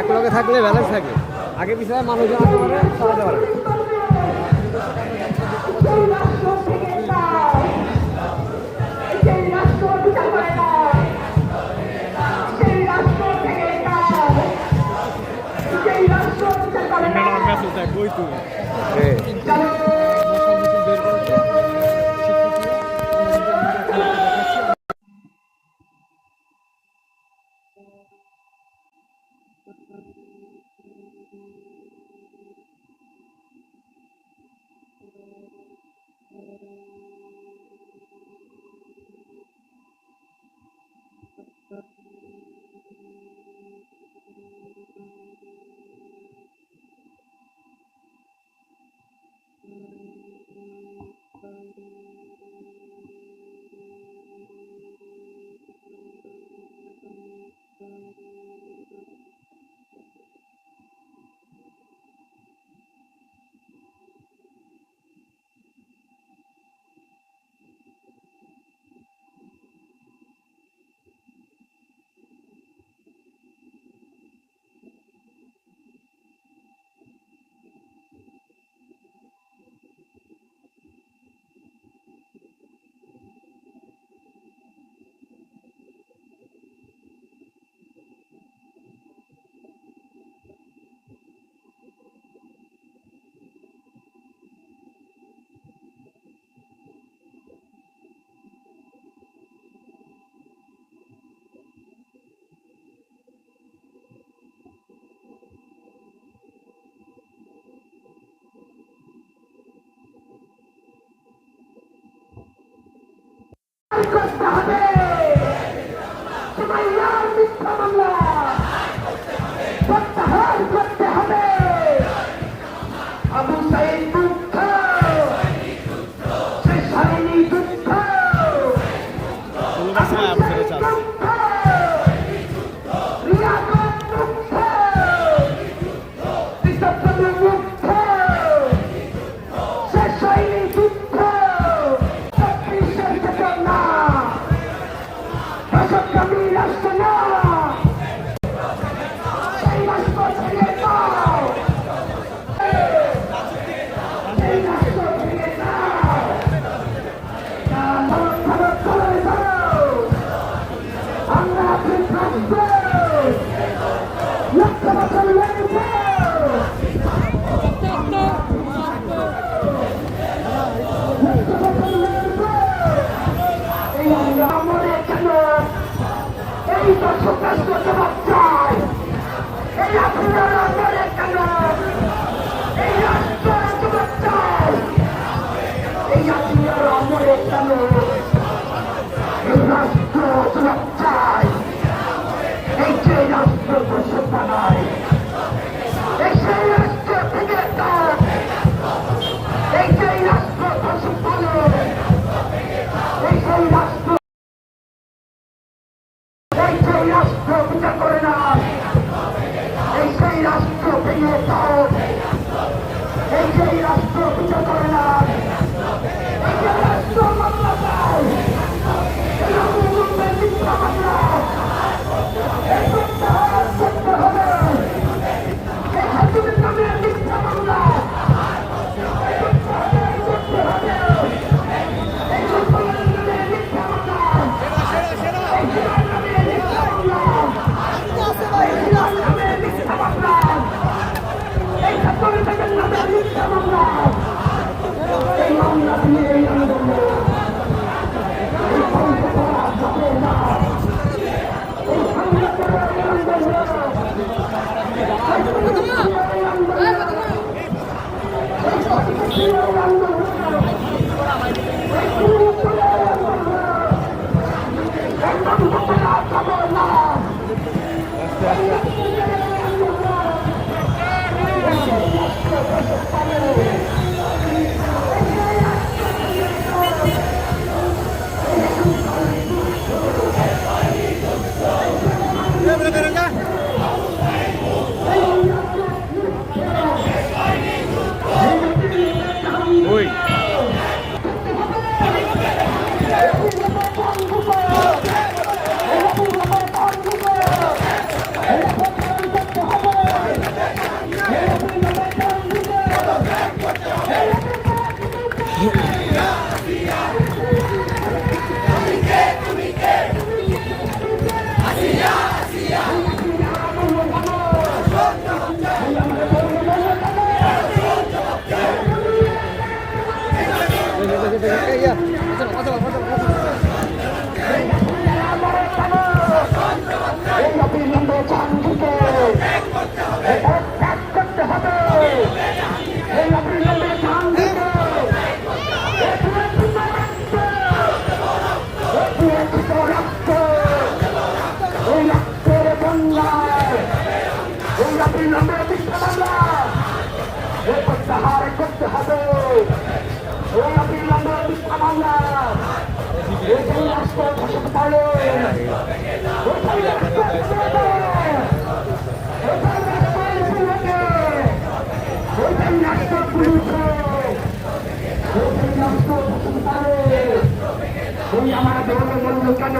একলগে থাকলে ব্যালেন্স থাকে। আগে পিছনে মানুষজন আসতে চালাতে পারে Sí. করতে হবে। তোমার মিথ্যা মামলা আমার দেবতা মূল্য কেন?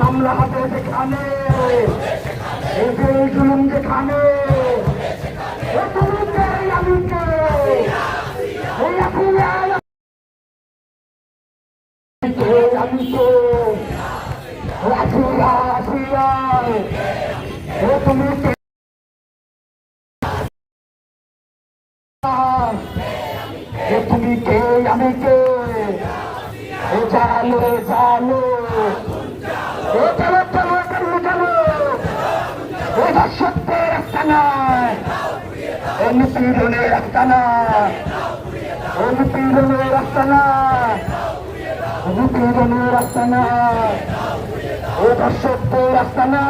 মামলা হবে যেখানে? এই জুলুম যেখানে? যায় ও তুমি ও তুমি কে আমি কে ও জালো জালো ও চলো চলো চলো চলো ও রাস্তা নয় রাস্তা নয় ও দর্শক রাস্তা না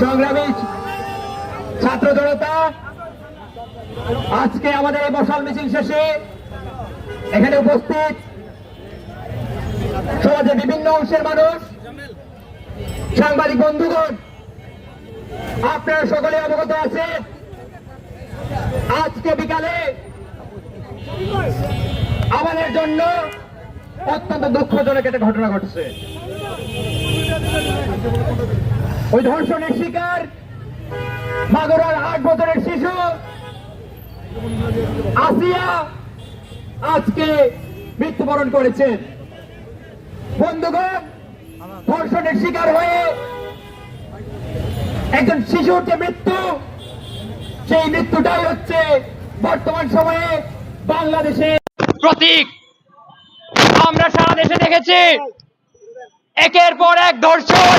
সংগ্রামী ছাত্র জনতা আজকে আমাদের এই মশাল মিছিল শেষে এখানে উপস্থিত সমাজের বিভিন্ন অংশের মানুষ, সাংবাদিক বন্ধুগণ, আপনারা সকলে অবগত আছেন। আজকে বিকালে আমাদের জন্য অত্যন্ত দুঃখজনক একটা ঘটনা ঘটছে। ওই ধর্ষণের শিকার মাগুরার আট বছরের শিশু আসিয়া আজকে মৃত্যুবরণ করেছেন বন্ধুগণ, ধর্ষণের শিকার হয়ে একজন শিশুর যে মৃত্যু, সেই মৃত্যুটাই হচ্ছে বর্তমান সময়ে বাংলাদেশে। প্রতীক, আমরা সারা দেশে দেখেছি। একের পর এক ধর্ষণ,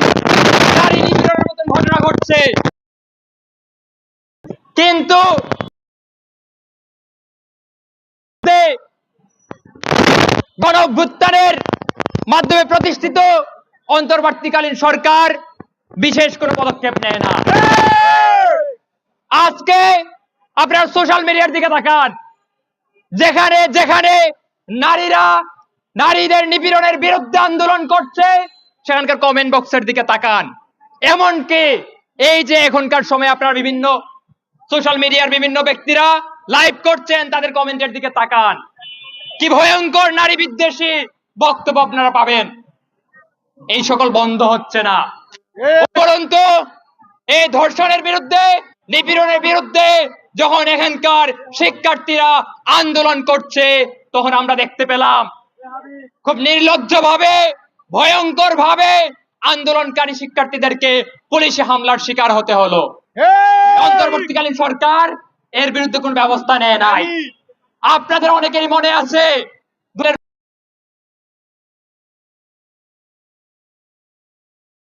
নারী নিপীড়নের মতন ঘটনা ঘটছে। কিন্তু গণ মাধ্যমে প্রতিষ্ঠিত অন্তর্বর্তীকালীন সরকার বিশেষ কোনো পদক্ষেপ নেয় না। আজকে আপনার সোশ্যাল মিডিয়ার দিকে তাকান। যেখানে যেখানে নারীরা, নারীদের নিপীড়নের বিরুদ্ধে আন্দোলন করছে, সেখানকার কমেন্ট বক্সের দিকে তাকান। এমনকি এই যে এখনকার সময় আপনারা বিভিন্ন সোশ্যাল মিডিয়ার বিভিন্ন ব্যক্তিরা লাইভ করছেন, তাদের কমেন্টের দিকে তাকান। কি ভয়ঙ্কর নারী বিদ্বেষী বক্তব্য আপনারা পাবেন। এই সকল বন্ধ হচ্ছে না। উপরন্তু এই ধর্ষণের বিরুদ্ধে নিপীড়নের বিরুদ্ধে যখন এখানকার শিক্ষার্থীরা আন্দোলন করছে তখন আমরা দেখতে পেলাম খুব নির্লজ্জ ভাবে ভয়ঙ্কর ভাবে আন্দোলনকারী শিক্ষার্থীদেরকে পুলিশে হামলার শিকার হতে হলো। অন্তর্বর্তীকালীন সরকার এর বিরুদ্ধে কোন ব্যবস্থা নেয় নাই। আপনাদের অনেকেরই মনে আছে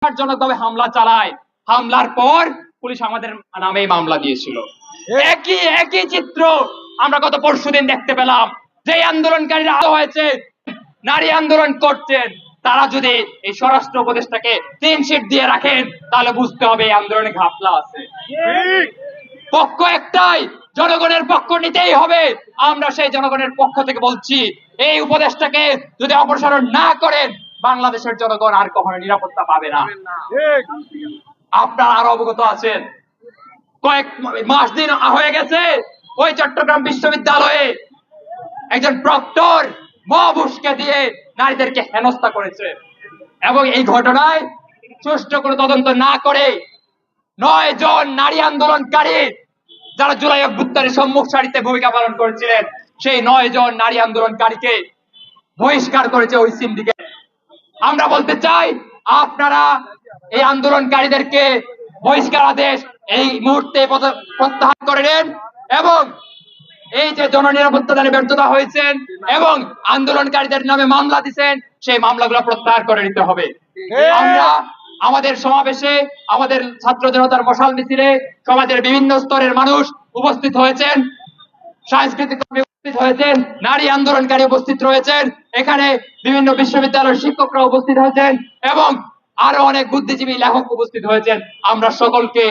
জনকভাবে হামলা চালায়। হামলার পর পুলিশ আমাদের নামেই মামলা দিয়েছিল। একই একই চিত্র আমরা গত পরশুদিন দেখতে পেলাম। যে আন্দোলনকারীরা আহত হয়েছে নারী আন্দোলন করছেন তারা যদি এই স্বরাষ্ট্র উপদেশটাকে তিন সিট দিয়ে রাখেন তাহলে বুঝতে হবে এই আন্দোলনে ঘাপলা আছে। পক্ষ একটাই জনগণের পক্ষ নিতেই হবে। আমরা সেই জনগণের পক্ষ থেকে বলছি এই উপদেশটাকে যদি অপসারণ না করেন বাংলাদেশের জনগণ আর কখনো নিরাপত্তা পাবে না। আপনারা আরও অবগত আছেন। কয়েক মাস দিন হয়ে গেছে ওই চট্টগ্রাম বিশ্ববিদ্যালয়ে একজন প্রক্টর মহাবুসকে দিয়ে নারীদেরকে হেনস্থা করেছে। এবং এই ঘটনায় সুষ্ঠু কোনো তদন্ত না করে নয় জন নারী আন্দোলনকারী যারা জুলাই অভ্যুত্থানের সম্মুখ সারিতে ভূমিকা পালন করেছিলেন সেই নয় জন নারী আন্দোলনকারীকে বহিষ্কার করেছে ওই সিন্ডিকেট। আমরা বলতে চাই আপনারা এই আন্দোলনকারীদেরকে বহিষ্কার আদেশ এই মুহূর্তে প্রত্যাহার করে নেন এবং এই যে জননিরাপত্তা দানে ব্যর্থতা হয়েছেন এবং আন্দোলনকারীদের নামে মামলা দিচ্ছেন সেই মামলাগুলো প্রত্যাহার করে নিতে হবে। আমরা আমাদের সমাবেশে আমাদের ছাত্র জনতার মশাল মিছিলে সমাজের বিভিন্ন স্তরের মানুষ উপস্থিত হয়েছেন। সাংস্কৃতিক উপস্থিত হয়েছেন, নারী আন্দোলনকারী উপস্থিত রয়েছেন, এখানে বিভিন্ন বিশ্ববিদ্যালয়ের শিক্ষকরা উপস্থিত হয়েছেন এবং আরও অনেক বুদ্ধিজীবী লেখক উপস্থিত হয়েছেন। আমরা সকলকে